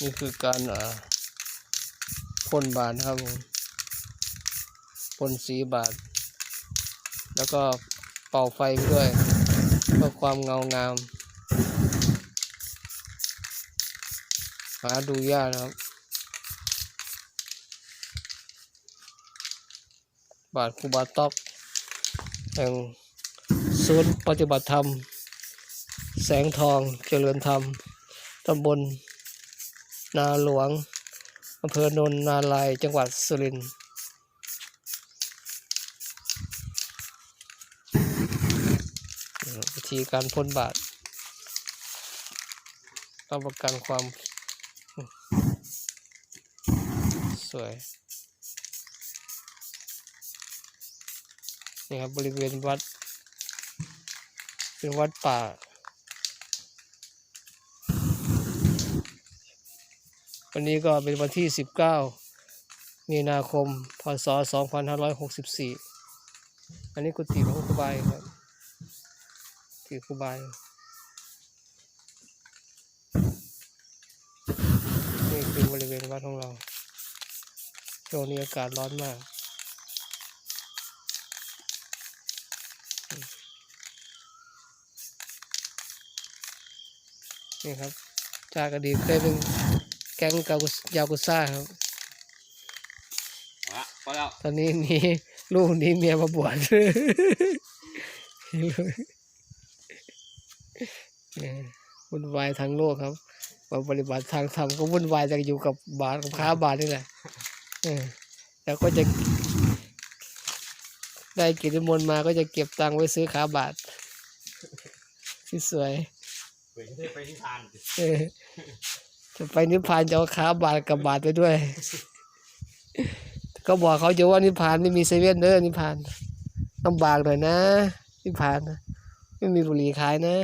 นี่คือการอ่าพ่นบาทนะครับผมพ่นสีบาท แล้วก็เป่าไฟไปด้วยเพื่อความเงางาม หาดูยากนะครับ บาทคูบาต๊อกแห่งศูนย์ปฏิบัติธรรม แสงทองเจริญธรรม ตำบลนาหลวงอำเภอโนนนาลายจังหวัดสุรินทร์วิธีการพ่นบาทต้องประกันความ สวย นี่ครับบริเวณวัด เป็นวัดป่า วันนี้ก็เป็นวันที่ 19 มีนาคม พศ 2564 อันนี้กุฏิของครูบายครับกุฏิครูบายนี่คือบริเวณวัดของเราช่วงนี้อากาศร้อนมากนี่ครับจากอดีตเคยเป็น แก๊งกากุสยากุซ่าครับ เอาละพอแล้วตอนนี้หนีลูกหนี้เมียมาบวช เนี่ยวุ่นวายทางโลกครับมาปฏิบัติทางธรรมก็วุ่นวายจากอยู่กับบาทกับค้าบาทนี่แหละเออแล้วก็จะได้กิจนิมนต์มาก็จะเก็บตังค์ไว้ซื้อขาบาทที่สวย ไปที่ไปที่ทาน เออ จะไปนิพพานจะเอาขาบาทกับบาทไปด้วย ก็บอกเขาจะว่านิพพานไม่มีเซเว่นเด้อนิพพานลำบากหน่อยนะนิพพานนะไม่มีบุหรี่ขายนะ